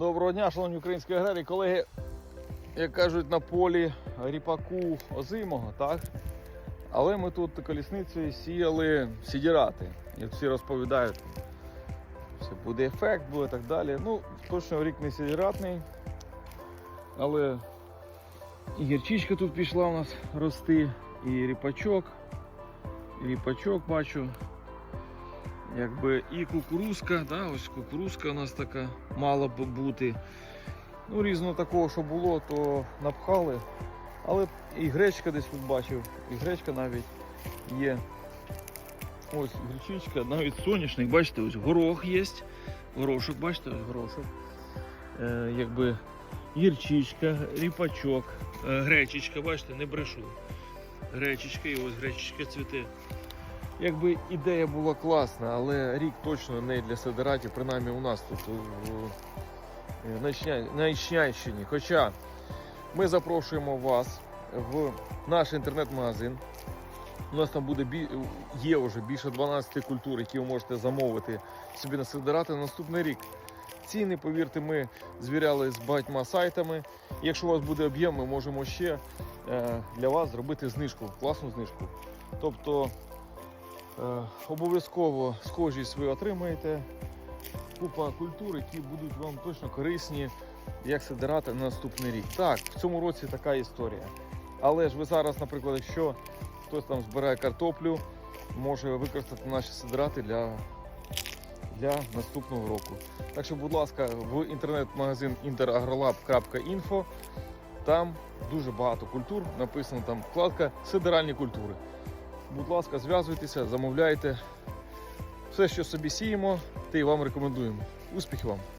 Доброго дня, шановні українські аграрії, колеги. Як кажуть, на полі ріпаку озимого, так? Але ми тут колісницею сіяли сідірати. Як всі розповідають, все буде ефект, буде так далі. Ну, точно рік не сідіратний. Але і гірчичка тут пішла у нас рости, і ріпачок. І ріпачок бачу. Якби і кукурузка, да, ось кукурузка у нас така мала б бути. Ну, різного такого, що було, то напхали. Але і гречка десь тут бачив, і гречка навіть є. Ось гречичка, навіть соняшник, бачите, ось горох є. Горошок, бачите, ось горошок. Е, якби гірчичка, ріпачок, е, гречечка, бачите, не брешу. Гречечка і ось гречечка цвіте. Якби ідея була класна, але рік точно не для сидератів, принаймні у нас тут у, на Ічня- Хоча ми запрошуємо вас в наш інтернет-магазин. У нас там буде бі... є вже більше 12 культур, які ви можете замовити собі на сидерати на наступний рік. Ціни, повірте, ми звіряли з багатьма сайтами. Якщо у вас буде об'єм, ми можемо ще е, для вас зробити знижку, класну знижку. Тобто Е, Обов'язково схожість ви отримаєте. Купа культур, які будуть вам точно корисні, як сидирати на наступний рік. Так, в цьому році така історія. Але ж ви зараз, наприклад, якщо хтось там збирає картоплю, може використати наші сидирати для, для наступного року. Так що, будь ласка, в інтернет-магазин interagrolab.info там дуже багато культур, написано там вкладка Сидиральні культури. Будь ласка, зв'язуйтеся, замовляйте. Все, що собі сіємо, й вам рекомендуємо. Успіхів вам!